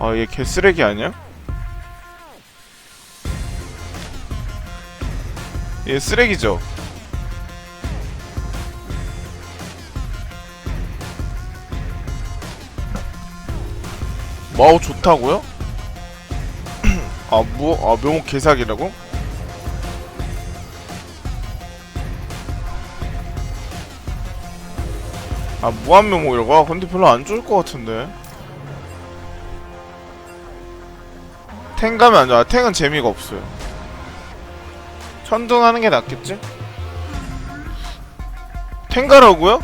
아, 얘 개쓰레기 아니야? 얘 쓰레기죠? 마우 좋다고요? 아, 뭐, 아, 묘목 개사기라고? 아, 무한 묘목이라고? 아, 근데 별로 안 좋을 것 같은데. 탱 가면 안 좋아. 탱은 재미가 없어요. 천둥하는 게 낫겠지? 탱 가라고요?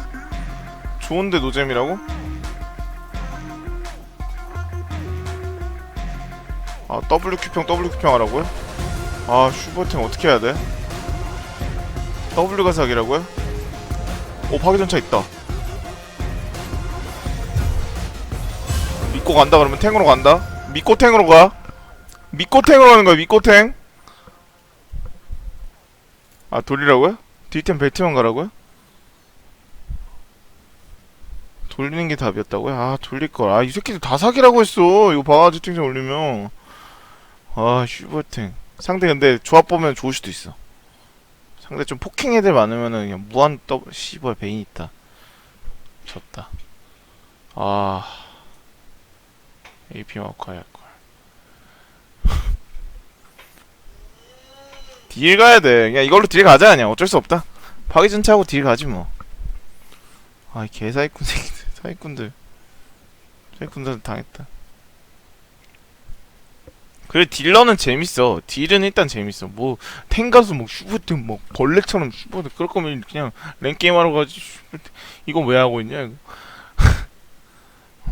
좋은데 노잼이라고? 아 WQ평 WQ평 하라고요? 아 슈퍼탱 어떻게 해야 돼? W가 사기라고요? 오 파괴전차 있다 믿고 간다 그러면 탱으로 간다 믿고 탱으로 가 믿고 탱으로 가는 거야 믿고 탱? 아 돌리라고요? 뒷템 벨트만 가라고요? 돌리는 게 답이었다고요? 아 돌릴걸. 아 이 새끼들 다 사기라고 했어. 이거 봐 채팅창 올리면. 아 슈퍼탱. 상대 근데 조합 보면 좋을 수도 있어. 상대 좀 포킹 애들 많으면은 그냥 무한 더블 씨발 베인 있다. 졌다. 아. AP 할걸 딜 가야 돼. 그냥 이걸로 딜 가자 그냥. 어쩔 수 없다. 파기전차하고 딜 가지 뭐. 아이 개사기꾼 새끼들. 사기꾼들. 사기꾼들 당했다. 그래 딜러는 재밌어. 딜은 일단 재밌어. 뭐 탱가수 뭐 슈퍼트 뭐 벌레처럼 슈퍼트 그럴 거면 그냥 랭 게임 하러 가지 슈퍼트 이건 왜 하고 있냐 이거?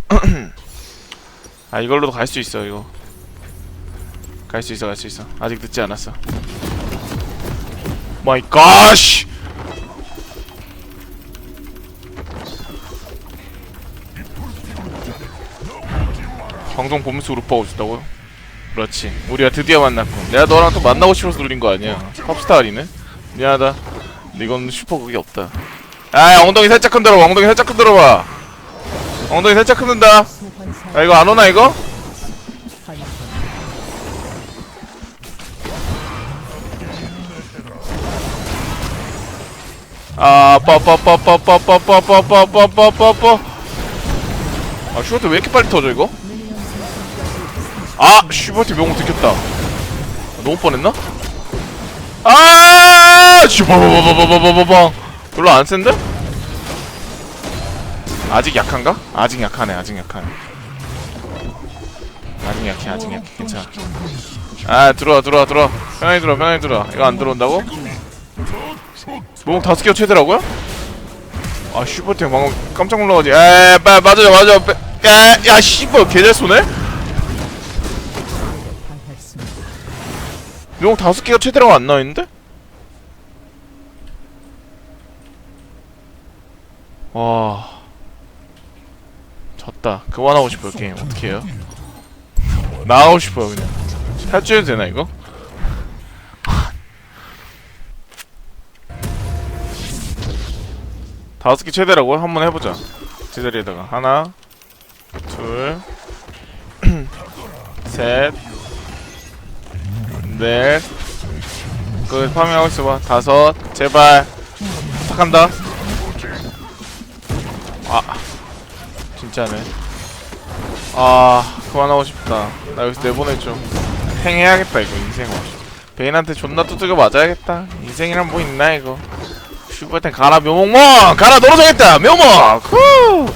아 이걸로도 갈 수 있어 이거. 갈 수 있어 갈 수 있어. 아직 늦지 않았어 마이 갓 방송 보면서 우르파고 싶다고요? 그렇지. 우리가 드디어 만났군. 내가 너랑 또 만나고 싶어서 돌린 거 아니야. 팝스타 아니네? 미안하다. 이건 슈퍼 그게 없다. 아 엉덩이 살짝 흔들어봐. 엉덩이 살짝 흔들어봐. 엉덩이 살짝 흔든다. 아 이거 안 오나 이거? 아 빠빠빠빠빠빠빠빠빠빠빠빠 아 슈퍼트 왜 이렇게 빨리 터져 이거? 아! 슈퍼트 명공 들켰다 너무 뻔했나? 아! 슈퍼바바바바바바방 별로 안 센데? 아직 약한가? 아직 약하네 아직 약하네 아직 약해 아직 약해 괜찮아 아 들어와 들어와 들어와 편하게 들어와 편하게 들어와 이거 안 들어온다고? 뭐 다섯 개가 최대라고요? 아 슈퍼탱 방금 깜짝 놀라가지 에빠 맞아요 맞아 야야 씨발 개잘 쏘네? 용 다섯 개가 최대라고 안 나와있는데? 와 졌다 그만하고 싶어요 게임 어떻게 해요? 나가고 싶어요 그냥 탈주해도 되나 이거? 다섯 개 최대라고? 한번 해보자 제자리에다가 하나 둘셋 넷 그, 파밍하고 있어봐. 다섯, 제발. 부탁한다. 아, 진짜네. 아, 그만하고 싶다. 나 여기서 내보내줘. 행해야겠다, 이거, 인생을. 베인한테 존나 두들겨 맞아야겠다. 인생이란 뭐 있나, 이거. 슈퍼텐 가라, 묘목몬! 가라, 놀아줘야겠다! 묘목! 후!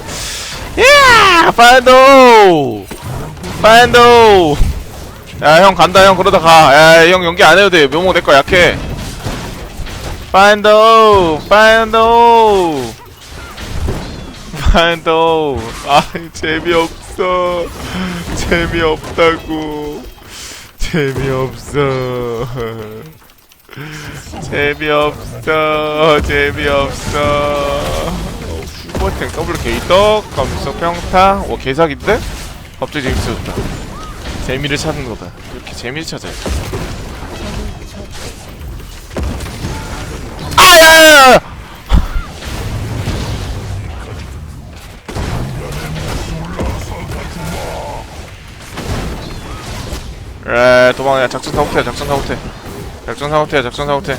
야! 파인도! 파인도! 야 형 간다 형 그러다 가야형 연기 안 해도 돼 묘목 내거 약해 파인더 파인더 파인더 아 재미없어 재미없다고 재미없어 재미없어 재미없어 어, 슈퍼탱 더블 게이떡 감성 평타 와 개사기인데? 갑자기 재밌어졌다 재미를 찾는 거다. 이렇게 재미를 찾아야 돼. 아야야야! 에 도망야 작전 사고태 작전 사고태 작전 사고태 작전 사고태.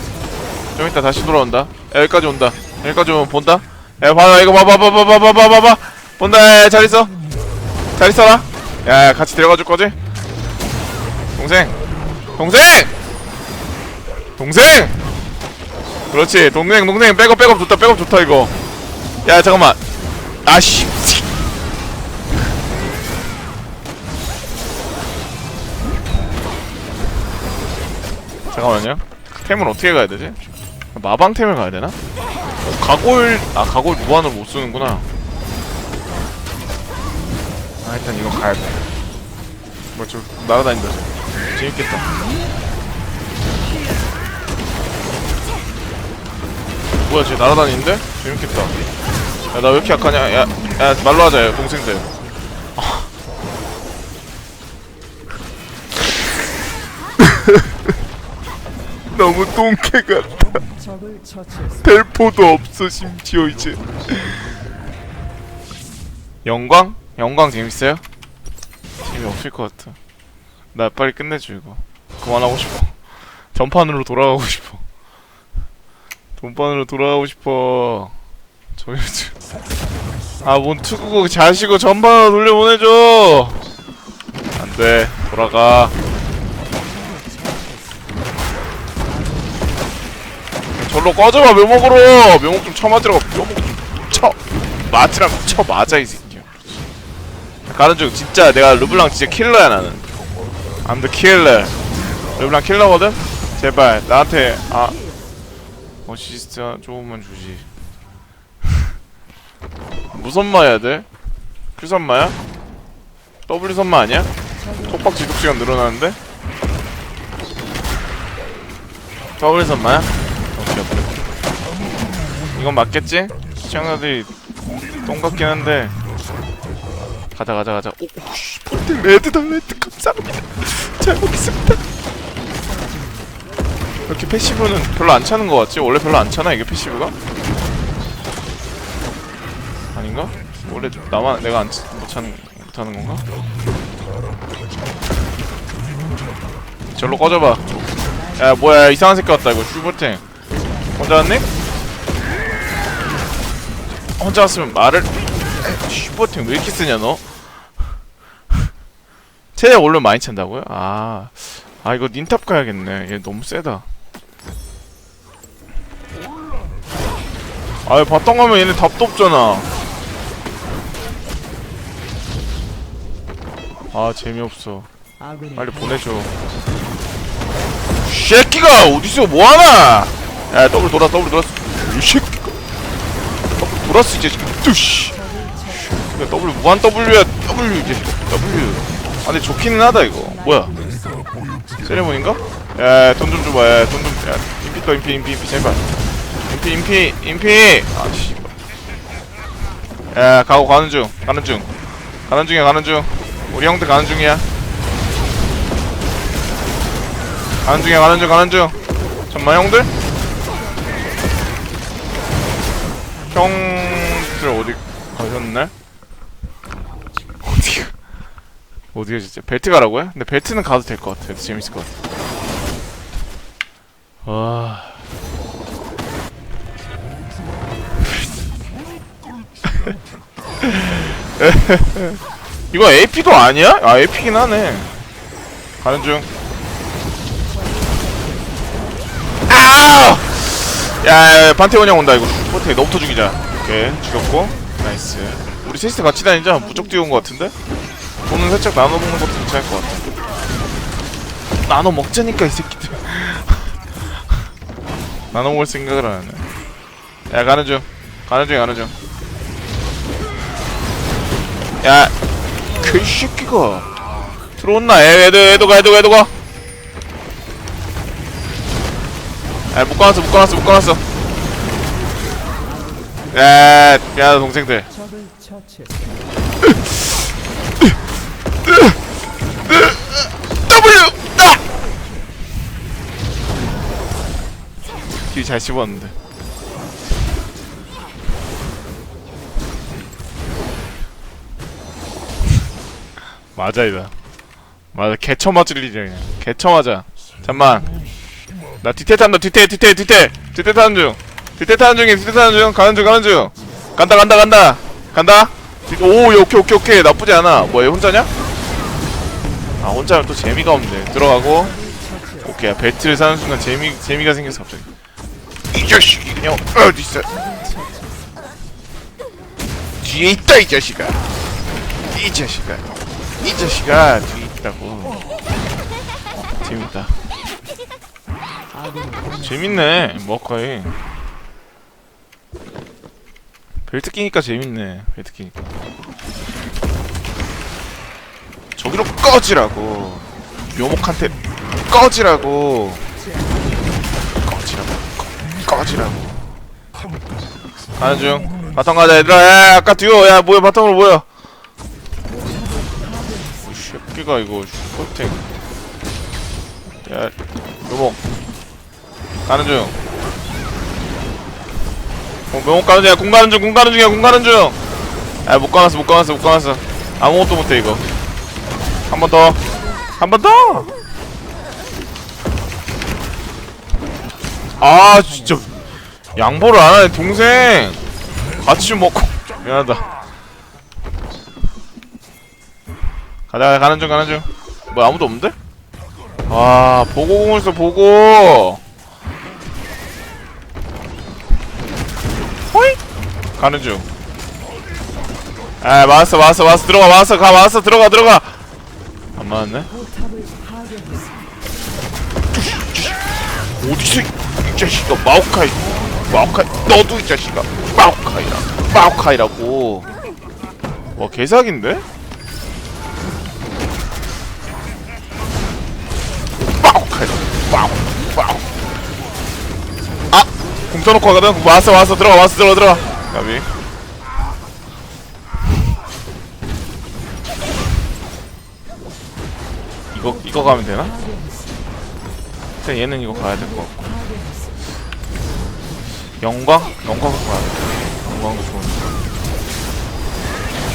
좀 이따 다시 돌아온다. 야, 여기까지 온다. 여기까지 오면 본다. 야 봐봐 이거 봐봐 봐봐 봐봐 봐봐 봐봐 본다 야, 잘 있어. 잘 있어라. 야 같이 데려가 줄 거지? 동생. 동생! 동생! 그렇지. 동생 동생. 백업 백업 좋다 백업 좋다 이거. 야 잠깐만. 아씨 잠깐만요. 템을 어떻게 가야 되지? 마방템을 가야 되나? 어, 가골 아 가골 무한으로 못 쓰는구나. 아 일단 이거 가야 돼. 뭐저 날아다닌다 저 재밌겠다. 뭐야 쟤 날아다니는데? 재밌겠다. 야 나 왜 이렇게 약하냐? 야, 야 말로 하자 야 동생들 너무 똥개 같다. 텔포도 없어 심지어 이제. 영광? 영광 재밌어요? 재미없을 것 같아. 나 빨리 끝내줘 이거. 그만하고 싶어. 전판으로 돌아가고 싶어. 돈판으로 돌아가고 싶어. 저기 아뭔 투구고 자시고 전판으로 돌려보내줘. 안돼. 돌아가 절로 꺼져봐 묘목으로 묘목 좀 쳐맞으라고 묘목 좀쳐 맞으라고 쳐 맞아 이 새끼야 가는 중 진짜 내가 르블랑 진짜 킬러야 나는 I'm the killer 르블랑 킬러거든? 제발 나한테 아 어시스트 조금만 주지 무슨 마야 돼? Q 선마야? W 선마 아니야? 톡박 지속 시간 늘어나는데? W 선마야? 오케이 오케이 이건 맞겠지? 시청자들이 똥 같긴 한데 가자 가자 가자 오, 오씨 폴딩 레드다 레드 감사합니다 잘 먹겠습니다 이렇게 패시브는 별로 안 차는 거 같지? 원래 별로 안 차나 이게 패시브가? 아닌가? 원래 나만 내가 안, 차- 못 차는 못 하는 건가? 절로 꺼져봐 야 뭐야 이상한 새끼 왔다 이거 슈퍼탱 혼자 왔니? 혼자 왔으면 말을 슈퍼탱 왜 이렇게 쓰냐 너? 체력 원래 많이 찬다고요? 아, 아 이거 닌탑 가야겠네. 얘 너무 세다. 아유 바텀 가면 얘네 답도 없잖아. 아 재미없어. 빨리 보내줘. 새끼가 어디서 뭐하나? 야 더블 돌아 더블 돌았어. 이 새끼가 더블 돌았어 이제. 뚜씨. 야 더블 무한 W야 W 이제 W. 아 근데 좋기는 하다 이거. 뭐야? 세레모니인가? 야돈 좀 줘봐. 야돈 좀. 야 인피 떠 인피 인피 인피 제발. 인피 인피 인피. 아 씨발. 야 가고 가는 중 가는 중 가는 중이야 가는 중. 우리 형들 가는 중이야. 가는 중이야 가는 중 가는 중 잠만 형들 형들 어디 가셨네? 어디가? 어디가 진짜? 벨트 가라고요? 근데 벨트는 가도 될 것 같아 재밌을 것 같아 와. 이거 AP도 아니야? 아 AP긴 하네. 가는 중. 아! 야, 야, 판테온 형 온다 이거. 포테 너부터 죽이자. 오케이, 죽였고. 나이스. 우리 셋이서 같이 다니자. 무적 뛰어온 것 같은데? 돈은 살짝 나눠 먹는 것도 괜찮을 것 같아. 나눠 먹자니까 이 새끼들. 나눠 먹을 생각을 안 하네. 야, 가는 중. 가는 중, 가는 중. 야, 그 새끼가 들어온나? 애, 애도, 애도 가, 애도 가, 애도 가. 야 묶어놨어 묶어놨어 묶어놨어. 야 미안하다 동생들! 딜잘 씹었는데. 맞아 이다 맞아 개처 맞을 일이야 개처 맞아. 잠만 나 뒤태 탄다 뒤태 뒤태 뒤태. 뒤태 타는 중. 뒤태 타는 중에 뒤태 타는 중. 가는 중 가는 중. 간다 간다 간다. 간다. 뒤- 오 야, 오케이 오케이 오케이. 나쁘지 않아. 뭐야 얘 혼자냐? 아 혼자면 또 재미가 없네. 들어가고. 오케이 벨트를 사는 순간 재미 재미가 생겼어 갑자기. 이 자식이 그냥 어디 있어 뒤에 있다 이 자식아. 이 자식아. 이 자식아 뒤에 있다고. 재밌다 재밌네 머카이. 벨트 끼니까 재밌네 벨트 끼니까. 저기로 꺼지라고. 묘목한테 꺼지라고. 꺼지라고 꺼- 꺼지라고. 가는 중. 바텀 가자 얘들아. 야 아까 듀오 야 뭐야 바텀으로 뭐야 이 새끼가 이거 슈퍼탱 야 가는 중. 어, 묘목 가는 중이야. 공 가는 중 공 가는 중이야. 공 가는 중 아 못 가놨어 못 가놨어 못 가놨어. 아무것도 못해 이거. 한 번 더. 한 번 더! 아 진짜. 양보를 안 하네 동생. 같이 먹고. 미안하다. 가자. 가는 중 가는 중 뭐 아무도 없는데? 아 보고 공을 써 보고 가는 중 아 맞았어 맞았어 맞았어 들어가 맞았어 가 맞았어 들어가 들어가 안 파괴했습니다. 어디서 이 자식아 마오카이 마오카이 너도 이 자식아 마오카이라 마오카이라고 와 개사기인데? 마오카이라 마오 마오 아! 공 떠놓고 가거든? 왔어 왔어 들어가 왔어 들어가 들어가 가비. 이거 이거 가면 되나? 일단 얘는 이거 가야 될 것 같고. 영광? 영광 가야 돼. 영광도 좋은데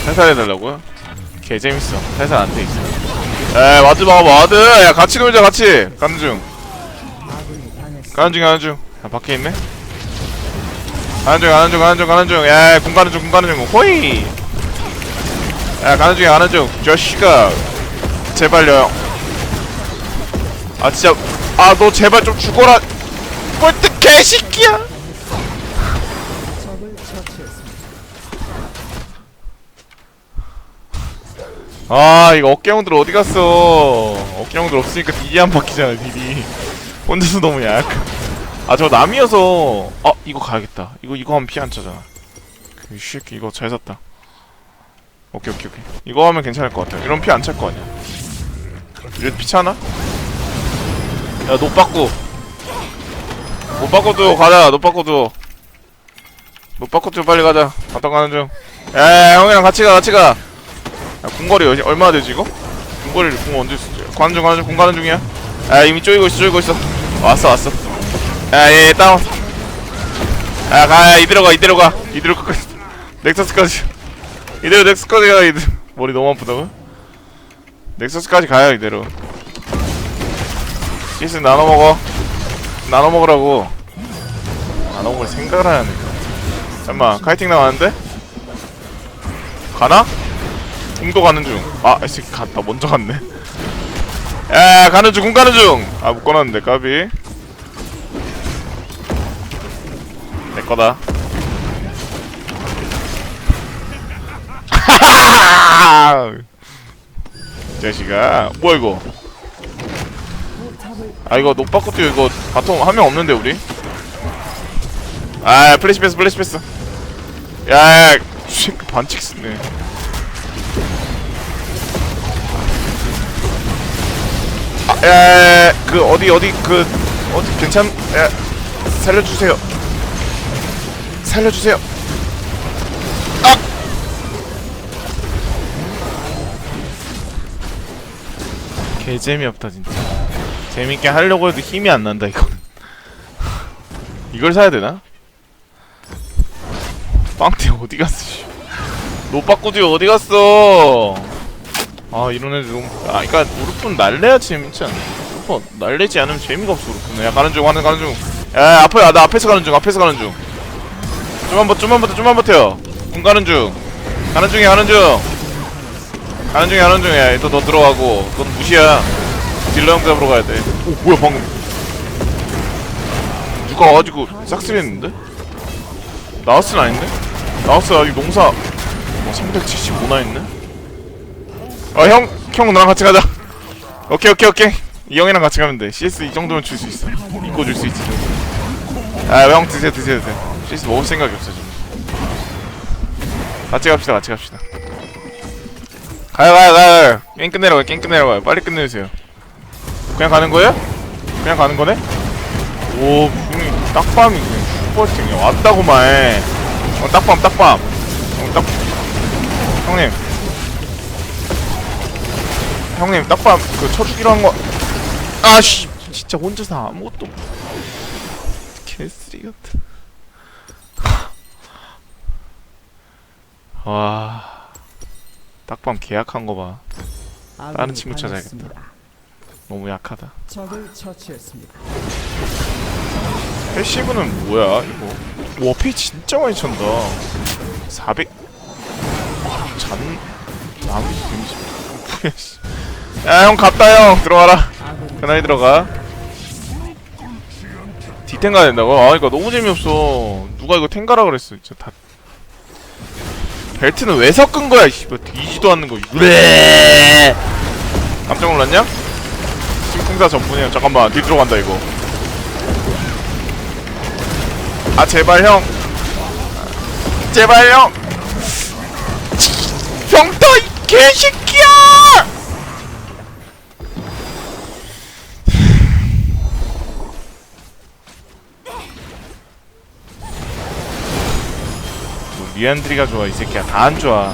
살살해달라고요? 개 재밌어. 살살 안 돼 있어 에 와드 막아봐 와드! 야 같이 놀자 같이! 가는 중. 가는 중 가는 중. 야, 밖에 있네 가는 중 가는 중 가는 중 가는 중야궁 가는 중궁 가는 중. 호이! 야 가는 중이야 가는 중. 저씨가 제발요. 아 진짜. 아 너 제발 좀 죽어라. 꼴등 개새끼야. 아 이거 어깨형들 어디 갔어? 어깨형들 없으니까 딜이 안 바뀌잖아 딜이. 혼자서 너무 약. 아 저 남이어서. 아 이거 가야겠다. 이거 이거 하면 피 안 차잖아. 그 새끼 이거 잘 샀다. 오케이 오케이 오케이. 이거 하면 괜찮을 것 같아 이런 피 안 찰 거 아니야. 이래도 피 차나? 야노 빠꾸 못 바꿔도 가자. 노 바꿔도 노 바꿔도 빨리 가자. 갔다 가는 중야 형이랑 같이 가 같이 가. 야, 궁거리 얼마나 되지 이거? 궁거리를 궁 언제 쓰지? 가는 중 가는 중궁 가는 중이야. 아 이미 쪼이고 있어 쪼이고 있어. 왔어 왔어 야얘 다운 야가 이대로 가 이대로 가 이대로 끝까지 넥서스까지 이대로 넥서스까지 가 이대로 머리 너무 아프다고? 넥서스까지 가요 이대로 키스 나눠 먹어 나눠 먹으라고 나눠 먹을 생각을 하네 잠깐만 카이팅 나왔는데? 가나? 궁도 가는 중. 아, 이 새끼 갔다 먼저 갔네. 야, 가는 중, 궁 가는 중. 아, 못 꺼놨는데 까비. 내 거다. 이 자식아, 뭐야 이거? 아 이거 노빠꾸도 이거 바통 한 명 없는데 우리? 아 플래시 패스 플래시 패스 야 씨, 반칙 쓰네 아, 야, 야, 그 어디 어디 그 어디 괜찮? 야, 살려주세요. 살려주세요. 아! 개 재미없다 진짜. 재밌게 하려고 해도 힘이 안 난다 이건. 이걸 사야 되나? 빵태 어디 갔어? 씨. 노빠꾸디 어디 갔어? 아 이런 애들 너무 아 그니까 우르프는 날래야 재밌지 않나 우르프 날래지 않으면 재미가 없어 우르프는 야 가는 중 가는 가는 중야 앞에 나 앞에서 가는 중 앞에서 가는 중 좀만 버 좀만 버텨 좀만 버텨 군 가는 중 가는 중이야 가는 중 가는 중이야 가는 중이야 또너 들어가고 넌 무시야 딜러 형 잡으러 가야 돼오 뭐야 방금 누가 와가지고 싹쓸이 했는데? 나우스는 아닌데? 나우스 아직 농사 어, 375나 있네? 어, 형, 형 나랑 같이 가자. 오케이, 오케이, 오케이. 이 형이랑 같이 가면 돼. CS 이 정도면 줄 수 있어. 입고 줄 수 있지. 아, 형 드세요, 드세요, 드세요. CS 먹을 생각이 없어, 지금. 같이 갑시다, 같이 갑시다. 가요, 가요, 가요. 게임 끝내러 가요, 게임 끝내러 가요. 빨리 끝내주세요. 그냥 가는 거예요? 그냥 가는 거네? 오, 형이 딱밤이 그냥 슈퍼팅. 왔다고만 해. 어, 딱밤, 딱밤. 어, 딱, 형님. 형님 딱밤 그 쳐주기로 한거 아씨 진짜 혼자서 아무것도 개쓰리 같은 와. 딱밤 계약한 거봐. 아군이 친구 찾아야겠다. 너무 약하다. 적을 처치했습니다. 패시브는 뭐야 이거? 와 페이 진짜 많이 찬다. 400잔 나무 데미지 야형 갔다 형. 들어가라. 편하게 들어가. 디탱 가야 된다고? 아 이거 너무 재미없어. 누가 이거 탱가라 그랬어. 진짜 다 벨트는 왜 섞은 거야 씨발 뒤지도 않는 거. 으레 깜짝 놀랐냐? sim풍사 전문이야 잠깐만 뒤 들어간다 이거. 아 제발 형. 제발 형. 병터 이 개새 리안드리가 좋아 이 새끼야. 다 안 좋아.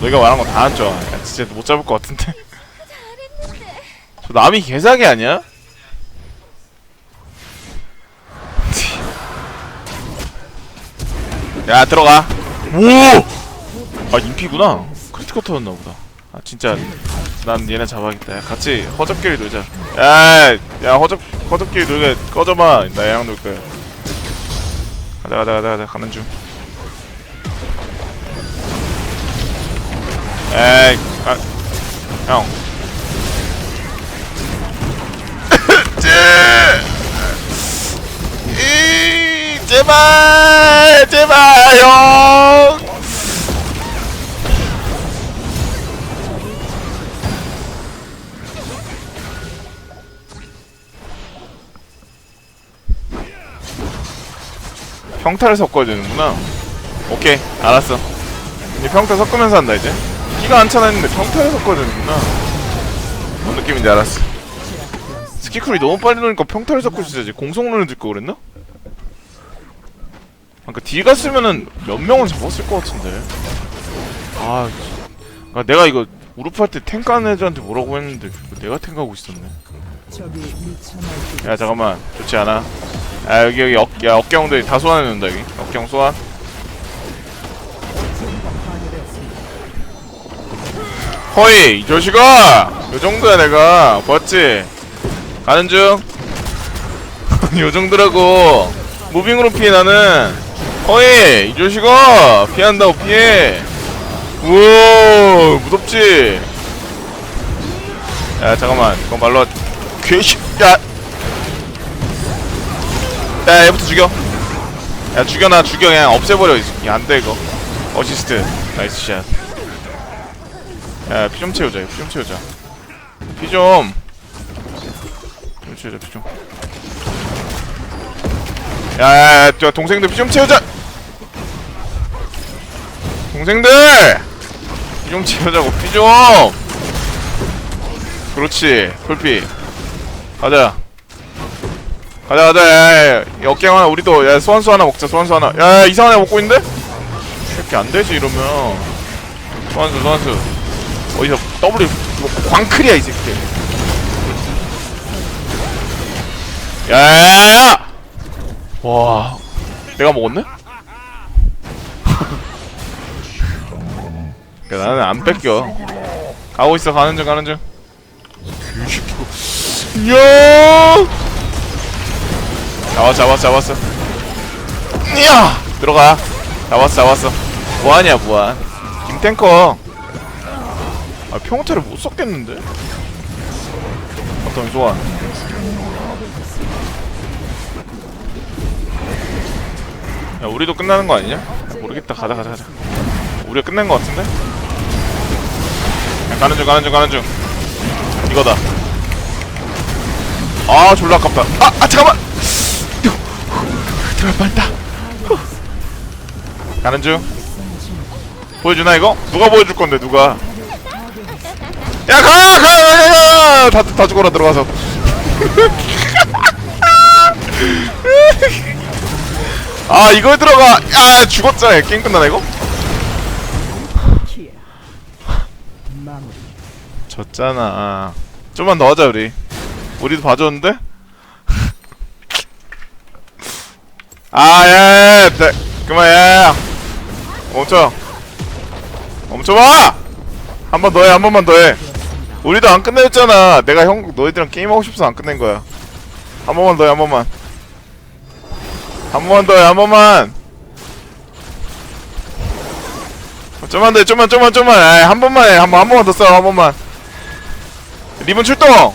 너희가 말한 거 다 안 좋아. 야, 진짜 못 잡을 것 같은데. 저 남이 개사기 아니야? 야 들어가. 오! 아 인피구나. 크리티컬 터였나 보다. 아 진짜. 난 얘네 잡아야겠다. 야 같이 허접끼리 놀자. 야, 야 허접 허접끼리 놀게 꺼져봐. 나 얘랑 놀 거야. 가자 가자 가자 가자. 가는 중 에이 아, 형. 이, 제발 제발 형. 평타를 섞어야 되는구나. 오케이 알았어. 이제 평타 섞으면서 한다 이제 키가 안 차나 했는데 섞어야 되는구나 뭔 느낌인지 알았어. 스키쿨이 너무 빨리 노니까 평타를 섞고 있어야지. 공속론을 들거 그랬나? 아까 딜 갔으면은 몇 명은 잡았을 것 같은데. 아, 아 내가 이거 우르프 할때 탱크하는 애들한테 뭐라고 했는데 내가 탱크하고 있었네. 야 잠깐만. 좋지 않아? 아 여기 여기 어, 야 어깨형들이 다 소환해 놓는다 여기. 어깨형 소환 허이 이 자식아 요 정도야 내가 봤지 가는 중 요 정도라고 무빙으로 피해 나는 허이 이 자식아 피한다고 피해 우와 무섭지 야 잠깐만 이거 말로 괴식 야 야, 얘부터 죽여. 야, 죽여놔, 죽여. 그냥 없애버려. 야, 안 돼, 이거. 어시스트. 나이스 샷. 야, 피 좀 채우자, 피 좀 채우자. 피 좀. 피좀 채우자, 피 좀. 야, 야, 야, 저 동생들 피 좀 채우자! 동생들! 피 좀 채우자고, 피 좀! 그렇지, 풀피. 가자. 가자 가자 야 야 야 역갱 하나 우리도 야 소환수 하나 먹자 소환수 하나 야 이상한 애 먹고 있는데? 새끼 안되지 이러면 소환수 소환수 어디서 W 이거 광클이야 이 새끼 야야야야! 와. 내가 먹었네? 야 나는 안 뺏겨. 가고 있어 가는 중 가는 중. 야! 잡았어 잡았어 잡았어. 야! 들어가. 잡았어 잡았어. 뭐하냐 무한 김탱커 아 평타를 못 썼겠는데? 어떤 소환. 야 우리도 끝나는 거 아니냐? 모르겠다. 가자 가자 가자. 우리가 끝낸 거 같은데? 야, 가는 중 가는 중 가는 중. 이거다. 아 졸라 아깝다. 아, 아 잠깐만! 들어갈 뻔했다. 가는 중. 보여주나 이거? 누가 보여줄 건데 누가 야가가가 가 다 다 죽어라 들어가서. 아 이걸 들어가. 아 죽었잖아. 게임 끝나나 이거? 졌잖아. 좀만 더 하자 우리. 우리도 봐줬는데? 아예 그만 예 멈춰. 멈춰봐! 한 번 더 해 한 번만 더 해 우리도 안 끝냈잖아. 내가 형 너희들이랑 게임하고 싶어서 안 끝낸 거야. 한 번만 더해 한 번만. 한 번만 더해 한 번만. 좀만 더해 좀만 좀만 좀만. 에이, 한 번만 해 한 번, 한 번만 더 싸워 한 번만. 리본 출동!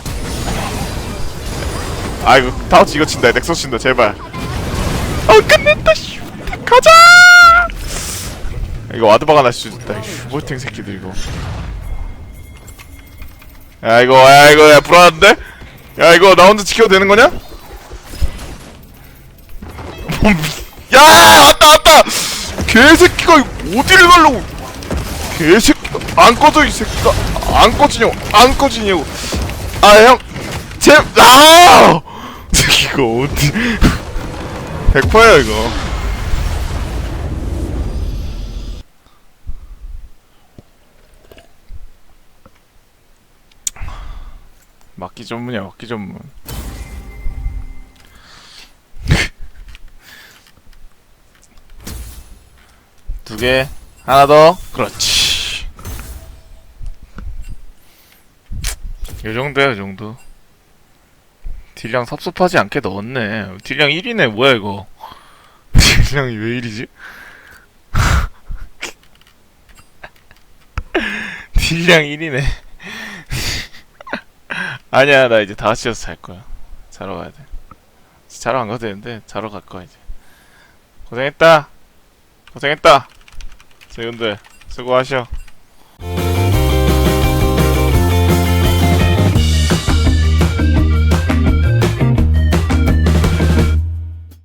아이고 타워치 이거 친다. 넥서스 친다 제발. 어 끝냈다 슈 가자! 이거 와드바가 날 수도 있다 이 슈볼팅 새끼들 이거 야 이거 야 이거 야 불안한데? 야 이거 나 혼자 지켜도 되는 거냐? 야 왔다 왔다! 개새끼가 어디를 가려고! 개새끼가 안 꺼져 이 새끼가. 안 꺼지냐고 안 꺼지냐고. 아형제아! 이거 어디 100%야 이거 막기 전문이야 막기 전문. 두 개 하나 더. 그렇지. 요 정도야 요 정도. 딜량 섭섭하지 않게 넣었네. 딜량 1이네 뭐야 이거. 딜량이 왜 1이지? 딜량 1이네 아니야 나 이제 다 져서 잘 거야. 자러 가야 돼. 자러 안 가도 되는데 자러 갈 거야 이제. 고생했다. 고생했다. 세윤들 수고하셔